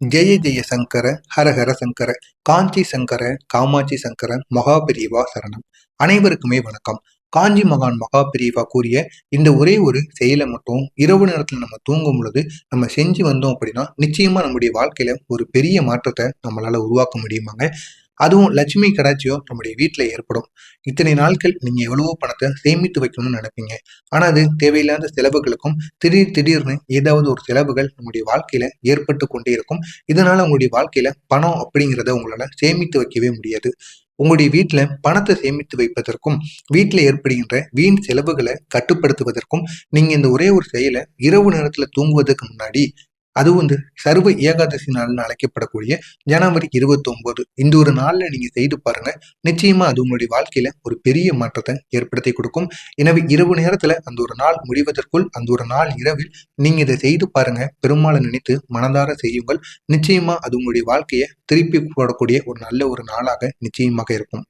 ஜெய ஜெய சங்கர ஹரஹர சங்கர காஞ்சி சங்கர காமாட்சி சங்கர மகாபிரிவா சரணம். அனைவருக்குமே வணக்கம். காஞ்சி மகான் மகாபிரிவா கூறிய இந்த ஒரே ஒரு செயலை மட்டும் இரவு நேரத்தில் நம்ம தூங்கும் பொழுது நம்ம செஞ்சு வந்தோம் அப்படின்னா நிச்சயமா நம்முடைய வாழ்க்கையில ஒரு பெரிய மாற்றத்தை நம்மளால உருவாக்க முடியுமாங்க. அதுவும் லட்சுமி கடாச்சியோ நம்முடைய வீட்டில் ஏற்படும். இத்தனை நாட்கள் நீங்கள் எவ்வளவோ பணத்தை சேமித்து வைக்கணும்னு நினைப்பீங்க. ஆனால் அது தேவையில்லாத செலவுகளுக்கும் திடீர் திடீர்னு ஏதாவது ஒரு செலவுகள் நம்முடைய வாழ்க்கையில் ஏற்பட்டு கொண்டே இருக்கும். இதனால் உங்களுடைய வாழ்க்கையில் பணம் அப்படிங்கிறத உங்களால் சேமித்து வைக்கவே முடியாது. உங்களுடைய வீட்டில் பணத்தை சேமித்து வைப்பதற்கும் வீட்டில் ஏற்படுகின்ற வீண் செலவுகளை கட்டுப்படுத்துவதற்கும் நீங்கள் இந்த ஒரே ஒரு செயலை இரவு நேரத்தில் தூங்குவதற்கு முன்னாடி அது வந்து சர்வ ஏகாதசி நாள்னு அழைக்கப்படக்கூடிய ஜனவரி இருபத்தி ஒன்பது இந்த ஒரு நாளில் நீங்க செய்து பாருங்க. நிச்சயமா அது உங்களுடைய வாழ்க்கையில ஒரு பெரிய மாற்றத்தை ஏற்படுத்தி கொடுக்கும். எனவே இரவு நேரத்துல அந்த ஒரு நாள் முடிவதற்குள் அந்த ஒரு நாள் இரவில் நீங்க இதை செய்து பாருங்க. பெருமாளை நினைத்து மனதார செய்யுங்கள். நிச்சயமா அது உங்களுடைய வாழ்க்கையை திருப்பி போடக்கூடிய ஒரு நல்ல ஒரு நாளாக நிச்சயமாக இருக்கும்.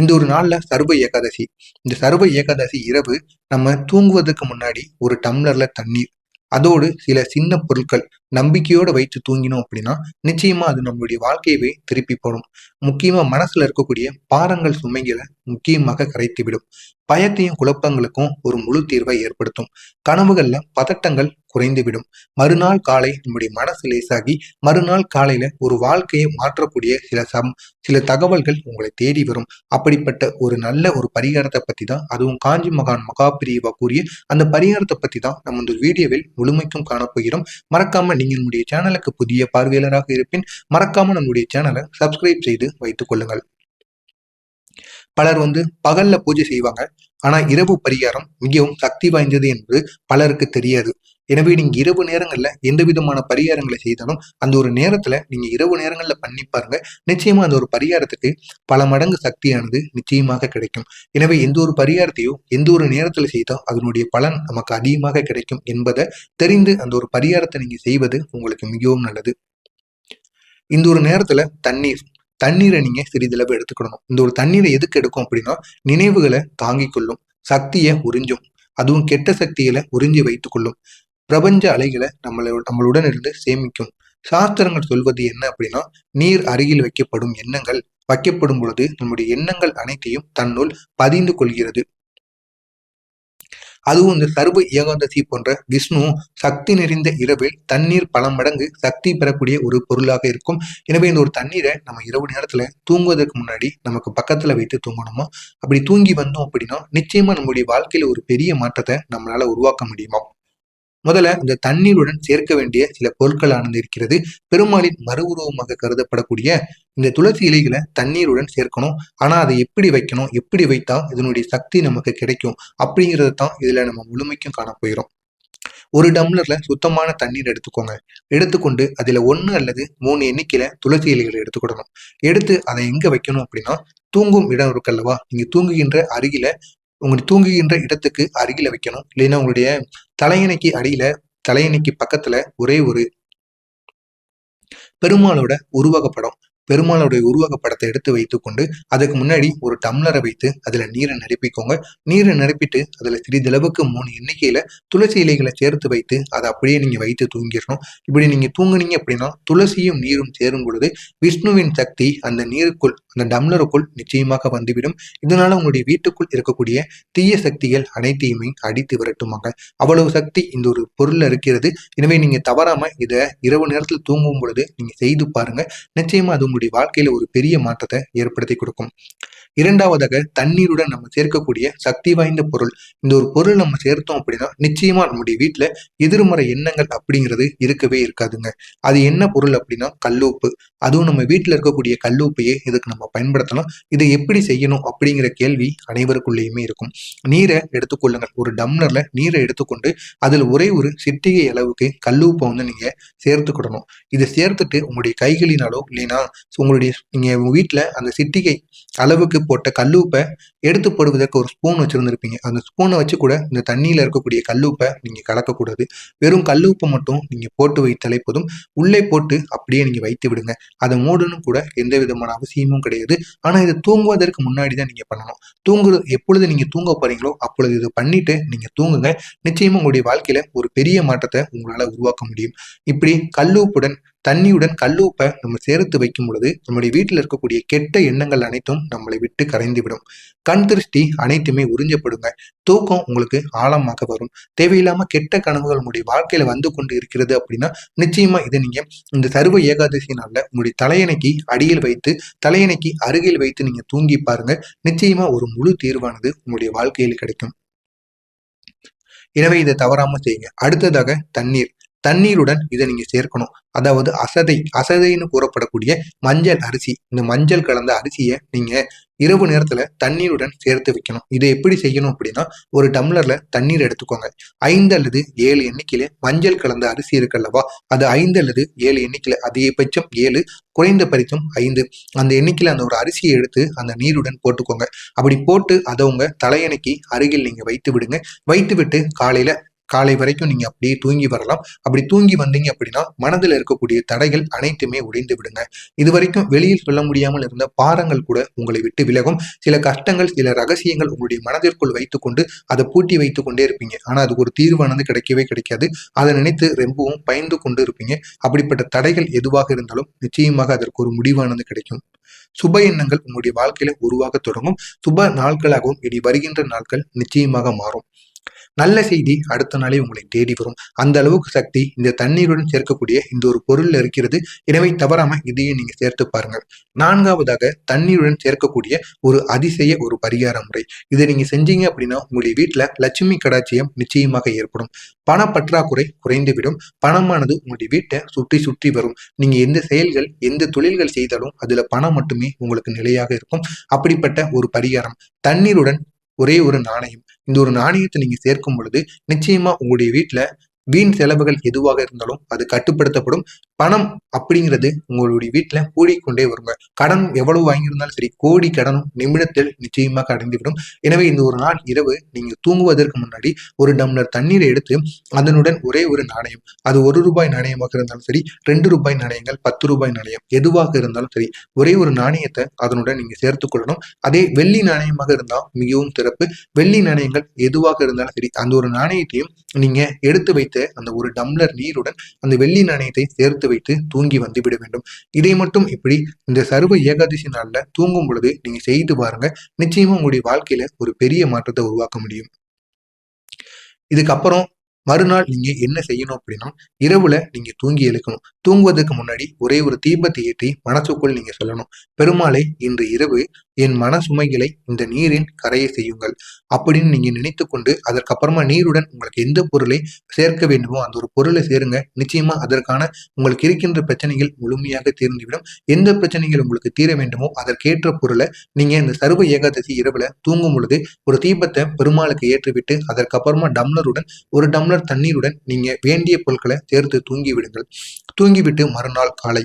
இந்த ஒரு நாள்ல சர்வ ஏகாதசி. இந்த சர்வ ஏகாதசி இரவு நம்ம தூங்குவதற்கு முன்னாடி ஒரு டம்ளர்ல தண்ணீர் அதோடு சில சின்ன பொருட்கள் நம்பிக்கையோட வைத்து தூங்கினோம் அப்படின்னா நிச்சயமா அது நம்மளுடைய வாழ்க்கையவே திருப்பி போடும். முக்கியமா மனசுல இருக்கக்கூடிய பாரங்கள் சுமைகளை முக்கியமாக கரைத்து விடும் பயத்தையும் குழப்பங்களுக்கும் ஒரு முழு தீர்வை ஏற்படுத்தும். கனவுகள்ல பதட்டங்கள் குறைந்துவிடும். மறுநாள் காலை நம்முடைய மனசு லேசாகி மறுநாள் காலையில ஒரு வாழ்க்கையை மாற்றக்கூடிய சில சம் சில தகவல்கள் உங்களை தேடி வரும். அப்படிப்பட்ட ஒரு நல்ல ஒரு பரிகாரத்தை பத்தி தான் அதுவும் காஞ்சி மகான் மகாபிரிவா கூறிய அந்த பரிகாரத்தை பத்தி தான் நம்ம இந்த வீடியோவில் முழுமைக்கும் காணப்போகிறோம். மறக்காம நீங்க நம்முடைய சேனலுக்கு புதிய பார்வையாளராக இருப்பின் மறக்காம நம்முடைய சேனலை சப்ஸ்கிரைப் செய்து வைத்துக் கொள்ளுங்கள். பலர் வந்து பகல்ல பூஜை செய்வாங்க. ஆனா இரவு பரிகாரம் மிகவும் சக்தி வாய்ந்தது என்பது பலருக்கு தெரியாது. எனவே நீங்க இரவு நேரங்கள்ல எந்த விதமான பரிகாரங்களை செய்தாலும் அந்த ஒரு நேரத்துல நீங்க இரவு நேரங்கள்ல பண்ணி பாருங்க. நிச்சயமா அந்த ஒரு பரிகாரத்துக்கு பல மடங்கு சக்தியானது நிச்சயமாக கிடைக்கும். எனவே எந்த ஒரு பரிகாரத்தையோ எந்த ஒரு நேரத்துல செய்தால் அதனுடைய பலன் நமக்கு அதிகமாக கிடைக்கும் என்பதை தெரிந்து அந்த ஒரு பரிகாரத்தை நீங்க செய்வது உங்களுக்கு மிகவும் நல்லது. இந்த ஒரு நேரத்துல தண்ணீர் தண்ணீரை நீங்க சிறிதளவு எடுத்துக்கணும். இந்த ஒரு தண்ணீரை எதுக்கு எடுக்கும் அப்படின்னா நினைவுகளை தாங்கிக் கொள்ளும். சக்தியை உறிஞ்சும். அதுவும் கெட்ட சக்திகளை உறிஞ்சி வைத்துக்கொள்ளும் பிரபஞ்ச அலைகளை நம்மளை நம்மளுடன் இருந்து சேமிக்கும். சாஸ்திரங்கள் சொல்வது என்ன அப்படின்னா நீர் அருகில் வைக்கப்படும் எண்ணங்கள். வைக்கப்படும் பொழுது நம்முடைய எண்ணங்கள் அனைத்தையும் தன்னுள் பதிந்து கொள்கிறது. அதுவும் இந்த சர்வ ஏகாந்தசி போன்ற விஷ்ணு சக்தி நிறைந்த இரவில் தண்ணீர் பல மடங்கு சக்தி பெறக்கூடிய ஒரு பொருளாக இருக்கும். எனவே இந்த ஒரு தண்ணீரை நம்ம இரவு நேரத்துல தூங்குவதற்கு முன்னாடி நமக்கு பக்கத்துல வைத்து தூங்கணுமோ? அப்படி தூங்கி வந்தோம் அப்படின்னா நிச்சயமா நம்முடைய வாழ்க்கையில ஒரு பெரிய மாற்றத்தை நம்மளால உருவாக்க முடியுமா? முதல்ல இந்த தண்ணீருடன் சேர்க்க வேண்டிய சில பொருட்களானது இருக்கிறது. பெருமாளின் மறு உருவமாக கருதப்படக்கூடிய இந்த துளசி இலைகளை தண்ணீருடன் சேர்க்கணும். ஆனா அதை எப்படி வைக்கணும்? எப்படி வைத்தா இதனுடைய சக்தி நமக்கு கிடைக்கும்? அப்படிங்கிறத தான் இதுல நம்ம முழுமைக்கும் காண போயிடும் ஒரு டம்ளர்ல சுத்தமான தண்ணீர் எடுத்துக்கோங்க. எடுத்துக்கொண்டு அதுல ஒன்று அல்லது மூணு எண்ணிக்கையில துளசி இலைகளை எடுத்துக்கிடணும். எடுத்து அதை எங்க வைக்கணும் அப்படின்னா தூங்கும் இடம் இருக்கல்லவா நீங்க தூங்குகின்ற அருகில உங்களுடைய தூங்குகின்ற இடத்துக்கு அருகில வைக்கணும். இல்லைன்னா உங்களுடைய தலையணைக்கு அடியில தலையணைக்கு பக்கத்துல ஒரே ஒரு பெருமாளோட உருவகப்படம். பெருமாளுடைய உருவக படத்தை எடுத்து வைத்துக்கொண்டு அதுக்கு முன்னாடி ஒரு டம்ளரை வைத்து அதுல நீரை நிரப்பிக்கோங்க. நீரை நிரப்பிட்டு அதுல சிறிதளவுக்கு மூணு எண்ணிக்கையில துளசி இலைகளை சேர்த்து வைத்து அதை அப்படியே நீங்க வைத்து தூங்கிடணும். இப்படி நீங்க தூங்குனீங்க அப்படின்னா துளசியும் நீரும் சேரும் பொழுது விஷ்ணுவின் சக்தி அந்த நீருக்குள் அந்த டம்ளருக்குள் நிச்சயமாக வந்துவிடும். இதனால உங்களுடைய வீட்டுக்குள் இருக்கக்கூடிய தீய சக்திகள் அனைத்தையுமே அடித்து விரட்டுமாங்க. அவ்வளவு சக்தி இந்த ஒரு பொருள் இருக்கிறது. எனவே நீங்க தவறாம இதை இரவு நேரத்தில் தூங்கும் பொழுது நீங்க செய்து பாருங்க. நிச்சயமா அது உங்களுடைய வாழ்க்கையில் ஒரு பெரிய மாற்றத்தை ஏற்படுத்தி கொடுக்கும். இரண்டாவதாக தண்ணீருடன் நம்ம சேர்க்கக்கூடிய சக்தி வாய்ந்த பொருள். இந்த ஒரு பொருள் நம்ம சேர்த்தோம் அப்படின்னா நிச்சயமா நம்முடைய வீட்டுல எதிர்மறை எண்ணங்கள் அப்படிங்கிறது இருக்கவே இருக்காதுங்க. அது என்ன பொருள் அப்படின்னா கல்லூப்பு. அதுவும் நம்ம வீட்டுல இருக்கக்கூடிய கல்லூப்பையே இதுக்கு நம்ம பயன்படுத்தலாம். இதை எப்படி செய்யணும் அப்படிங்கிற கேள்வி அனைவருக்குள்ளேயுமே இருக்கும். நீரை எடுத்துக்கொள்ளுங்கள் ஒரு டம்ளர்ல நீரை எடுத்துக்கொண்டு அதில் ஒரே ஒரு சிட்டிகை அளவுக்கு கல்லூப்பை வந்து நீங்க சேர்த்துக்கிடணும். இதை சேர்த்துட்டு உங்களுடைய கைகளினாலோ இல்லைன்னா உங்களுடைய நீங்க உங்க வீட்டுல அந்த சிட்டிகை அளவுக்கு போட்ட கல்லூப்பை எடுத்து போடுவதற்கு ஒரு ஸ்பூன் வச்சுருந்துருப்பீங்க. அந்த ஸ்பூனை வச்சு கூட இந்த தண்ணியில் இருக்கக்கூடிய கல்லூப்பை நீங்கள் கலக்கக்கூடாது. வெறும் கல்லூப்பை மட்டும் நீங்கள் போட்டு வைத்தாலே போதும். உள்ளே போட்டு அப்படியே நீங்கள் வைத்து விடுங்க. அதை மூடணும் கூட எந்த விதமான அவசியமும் கிடையாது. ஆனால் இது தூங்குவதற்கு முன்னாடி தான் நீங்கள் பண்ணணும். தூங்குறது எப்பொழுது நீங்கள் தூங்க போகிறீங்களோ அப்பொழுது இது பண்ணிட்டு நீங்கள் தூங்குங்க. நிச்சயமாக உங்களுடைய வாழ்க்கையில் ஒரு பெரிய மாற்றத்தை உங்களால் உருவாக்க முடியும். இப்படி கல்லூப்புடன் தண்ணியுடன் கல்லூப்பை நம்ம சேர்த்து வைக்கும் பொழுது நம்முடைய வீட்டில் இருக்கக்கூடிய கெட்ட எண்ணங்கள் அனைத்தும் நம்மளை விட்டு கரைந்துவிடும். கண் திருஷ்டி அனைத்துமே உறிஞ்சப்படுங்க. தூக்கம் உங்களுக்கு ஆழமாக வரும். தேவையில்லாம கெட்ட கனவுகள் உங்களுடைய வாழ்க்கையில வந்து கொண்டு இருக்கிறது அப்படின்னா நிச்சயமா இதை நீங்க இந்த சர்வ ஏகாதசி நாள்ல உங்களுடைய தலையணைக்கு அடியில் வைத்து தலையணைக்கு அருகில் வைத்து நீங்க தூங்கி பாருங்க. நிச்சயமா ஒரு முழு தீர்வானது உங்களுடைய வாழ்க்கையில் கிடைக்கும். எனவே இதை தவறாம செய்யுங்க. அடுத்ததாக தண்ணீர். தண்ணீருடன் இதை நீங்க சேர்க்கணும். அதாவது அசதை அசதைன்னு கூறப்படக்கூடிய மஞ்சள் அரிசி. இந்த மஞ்சள் கலந்த அரிசியை நீங்க இரவு நேரத்துல தண்ணீருடன் சேர்த்து வைக்கணும். இதை எப்படி செய்யணும் அப்படின்னா ஒரு டம்ளர்ல தண்ணீர் எடுத்துக்கோங்க. ஐந்து அல்லது ஏழு எண்ணிக்கையில மஞ்சள் கலந்த அரிசி இருக்குல்லவா? அது ஐந்து அல்லது ஏழு எண்ணிக்கையில அதிகபட்சம் ஏழு குறைந்த பரிச்சம் ஐந்து. அந்த எண்ணிக்கையில அந்த ஒரு அரிசியை எடுத்து அந்த நீருடன் போட்டுக்கோங்க. அப்படி போட்டு அதை உங்க தலையணைக்கு அருகில் நீங்க வைத்து விடுங்க. வைத்து விட்டு காலையில காலை வரைக்கும் நீங்க அப்படியே தூங்கி வரலாம். அப்படி தூங்கி வந்தீங்க அப்படின்னா மனதில் இருக்கக்கூடிய தடைகள் அனைத்துமே உடைந்து விடுங்க. இது வரைக்கும் வெளியில் சொல்ல முடியாமல் இருந்த பாரங்கள் கூட உங்களை விட்டு விலகும். சில கஷ்டங்கள் சில ரகசியங்கள் உங்களுடைய மனதிற்குள் வைத்துக்கொண்டு அதை பூட்டி வைத்து கொண்டே இருப்பீங்க. ஆனா அதுக்கு ஒரு தீர்வானது கிடைக்கவே கிடைக்காது. அதை நினைத்து ரொம்பவும் பயந்து கொண்டு இருப்பீங்க. அப்படிப்பட்ட தடைகள் எதுவாக இருந்தாலும் நிச்சயமாக அதற்கு ஒரு முடிவானது கிடைக்கும். சுப எண்ணங்கள் உங்களுடைய வாழ்க்கையில உருவாக தொடங்கும். சுப நாட்களாகவும் இனி வருகின்ற நாட்கள் நிச்சயமாக மாறும். நல்ல செய்தி அடுத்த நாளே உங்களை தேடி வரும். அந்த அளவுக்கு சக்தி இந்த தண்ணீருடன் சேர்க்கக்கூடிய இந்த ஒரு பொருளில் இருக்கிறது. எனவே தவறாம இதையே நீங்க சேர்த்து பாருங்க நான்காவதாக தண்ணீருடன் சேர்க்கக்கூடிய ஒரு அதிசய ஒரு பரிகார முறை. இதை நீங்க செஞ்சீங்க அப்படின்னா உங்களுடைய வீட்டுல லட்சுமி கடாட்சியம் நிச்சயமாக ஏற்படும். பண பற்றாக்குறை குறைந்துவிடும். பணமானது உங்களுடைய வீட்டை சுற்றி சுற்றி வரும். நீங்க எந்த செயல்கள் எந்த தொழில்கள் செய்தாலும் அதுல பணம் மட்டுமே உங்களுக்கு நிலையாக இருக்கும். அப்படிப்பட்ட ஒரு பரிகாரம். தண்ணீருடன் ஒரே ஒரு நாணயம். இந்த ஒரு நாணயத்தை நீங்க சேர்க்கும் பொழுது நிச்சயமா உங்களுடைய வீட்டுல வீண் செலவுகள் எதுவாக இருந்தாலும் அது கட்டுப்படுத்தப்படும். பணம் அப்படிங்கிறது உங்களுடைய வீட்டுல கூடிக்கொண்டே வருங்க. கடன் எவ்வளவு வாங்கியிருந்தாலும் சரி கோடி கடனும் நிமிடத்தில் நிச்சயமாக அடைந்துவிடும். எனவே இந்த ஒரு நாள் இரவு நீங்க தூங்குவதற்கு முன்னாடி ஒரு டம்ளர் தண்ணீரை எடுத்து அதனுடன் ஒரே ஒரு நாணயம் அது ஒரு ரூபாய் நாணயமாக இருந்தாலும் சரி ரெண்டு ரூபாய் நாணயங்கள் பத்து ரூபாய் நாணயம் எதுவாக இருந்தாலும் சரி ஒரே ஒரு நாணயத்தை அதனுடன் நீங்க சேர்த்து கொள்ளணும். அதே வெள்ளி நாணயமாக இருந்தால் மிகவும் சிறப்பு. வெள்ளி நாணயங்கள் எதுவாக இருந்தாலும் சரி அந்த ஒரு நாணயத்தையும் நீங்க எடுத்து வைத்த அந்த ஒரு டம்ளர் நீருடன் அந்த வெள்ளி நாணயத்தை சேர்த்து வைத்து தூங்கி வந்துவிட வேண்டும். இதை மட்டும் இப்படி இந்த சர்வ ஏகாதசி நாளில் தூங்கும் பொழுது நீங்கள் செய்து பாருங்க. நிச்சயமா உங்களுடைய வாழ்க்கையில ஒரு பெரிய மாற்றத்தை உருவாக்க முடியும். இதுக்கப்புறம் மறுநாள் நீங்க என்ன செய்யணும் அப்படின்னா இரவுல நீங்க தூங்கி எழுக்கணும். தூங்குவதற்கு முன்னாடி ஒரே ஒரு தீபத்தை ஏற்றி மனசுக்குள் நீங்க சொல்லணும். பெருமாளை இன்று இரவு என் மன சுமைகளை இந்த நீரின் கரையை செய்யுங்கள். அப்படின்னு நீங்க நினைத்து கொண்டு அதற்கப்புறமா நீருடன் உங்களுக்கு எந்த பொருளை சேர்க்க வேண்டுமோ அந்த ஒரு பொருளை சேருங்க. நிச்சயமா அதற்கான உங்களுக்கு இருக்கின்ற பிரச்சனைகள் முழுமையாக தீர்ந்துவிடும். எந்த பிரச்சனைகள் உங்களுக்கு தீர வேண்டுமோ அதற்கேற்ற பொருளை நீங்க இந்த சர்வ ஏகாதசி இரவுல தூங்கும் பொழுது ஒரு தீபத்தை பெருமாளுக்கு ஏற்றிவிட்டு அதற்கப்புறமா டம்ளருடன் ஒரு டம்ளர் தண்ணீருடன் நீங்க வேண்டிய பொருட்களை சேர்த்து தூங்கி விடுங்கள். தூங்கிவிட்டு மறுநாள் காலை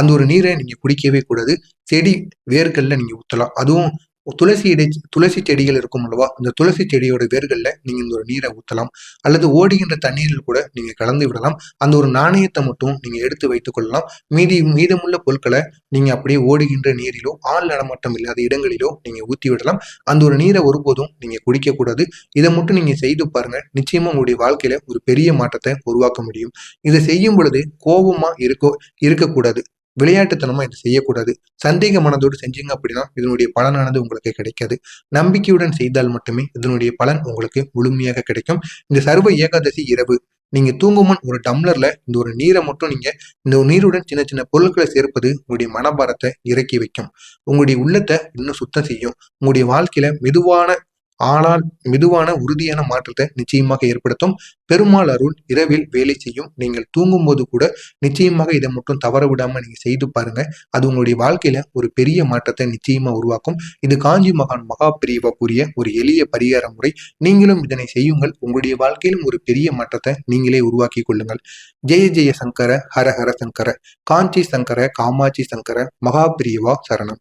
அந்த ஒரு நீரை நீங்கள் குடிக்கவே கூடாது. செடி வேர்களில் நீங்கள் ஊற்றலாம் அதுவும் துளசி இடை துளசி செடிகள் இருக்கும் அல்லவா? அந்த துளசி செடியோட வேர்களில் நீங்கள் இந்த ஒரு நீரை ஊற்றலாம் அல்லது ஓடுகின்ற தண்ணீரில் கூட நீங்கள் கலந்து விடலாம். அந்த ஒரு நாணயத்தை மட்டும் நீங்கள் எடுத்து வைத்துக் கொள்ளலாம். மீதி மீதமுள்ள பொருட்களை நீங்கள் அப்படியே ஓடுகின்ற நீரிலோ ஆள் நடமாட்டம் இல்லாத இடங்களிலோ நீங்கள் ஊற்றி விடலாம். அந்த ஒரு நீரை ஒருபோதும் நீங்கள் குடிக்கக்கூடாது இதை மட்டும் நீங்கள் செய்து பாருங்கள் நிச்சயமாக உங்களுடைய வாழ்க்கையில் ஒரு பெரிய மாற்றத்தை உருவாக்க முடியும். இதை செய்யும் பொழுது கோபமாக இருக்க இருக்கக்கூடாது விளையாட்டுத்தனமா இதை செய்யக்கூடாது. சந்தேக மனதோடு செஞ்சீங்க அப்படின்னா இதனுடைய பலனானது உங்களுக்கு கிடைக்காது. நம்பிக்கையுடன் செய்தால் மட்டுமே இதனுடைய பலன் உங்களுக்கு முழுமையாக கிடைக்கும். இந்த சர்வ ஏகாதசி இரவு நீங்க தூங்குமுன் ஒரு டம்ளர்ல இந்த ஒரு நீரை மட்டும் நீங்க இந்த நீருடன் சின்ன சின்ன பொருட்களை சேர்ப்பது உங்களுடைய மனபாரத்தை இறக்கி வைக்கும். உங்களுடைய உள்ளத்தை இன்னும் சுத்தம் செய்யும். உங்களுடைய வாழ்க்கையில மெதுவான ஆனால் மெதுவான உறுதியான மாற்றத்தை நிச்சயமாக ஏற்படுத்தும். பெருமாள் அருள் இரவில் வேலை செய்யும். நீங்கள் தூங்கும் போது கூட நிச்சயமாக இதை மட்டும் தவற விடாம நீங்க செய்து பாருங்க. அது உங்களுடைய வாழ்க்கையில ஒரு பெரிய மாற்றத்தை நிச்சயமா உருவாக்கும். இது காஞ்சி மகான் மகா பிரிவா கூறிய ஒரு எளிய பரிகார முறை. நீங்களும் இதனை செய்யுங்கள். உங்களுடைய வாழ்க்கையிலும் ஒரு பெரிய மாற்றத்தை நீங்களே உருவாக்கி கொள்ளுங்கள். ஜெய ஜெய சங்கர ஹர ஹர சங்கர காஞ்சி சங்கர காமாட்சி சங்கர மகா பிரியவா சரணம்.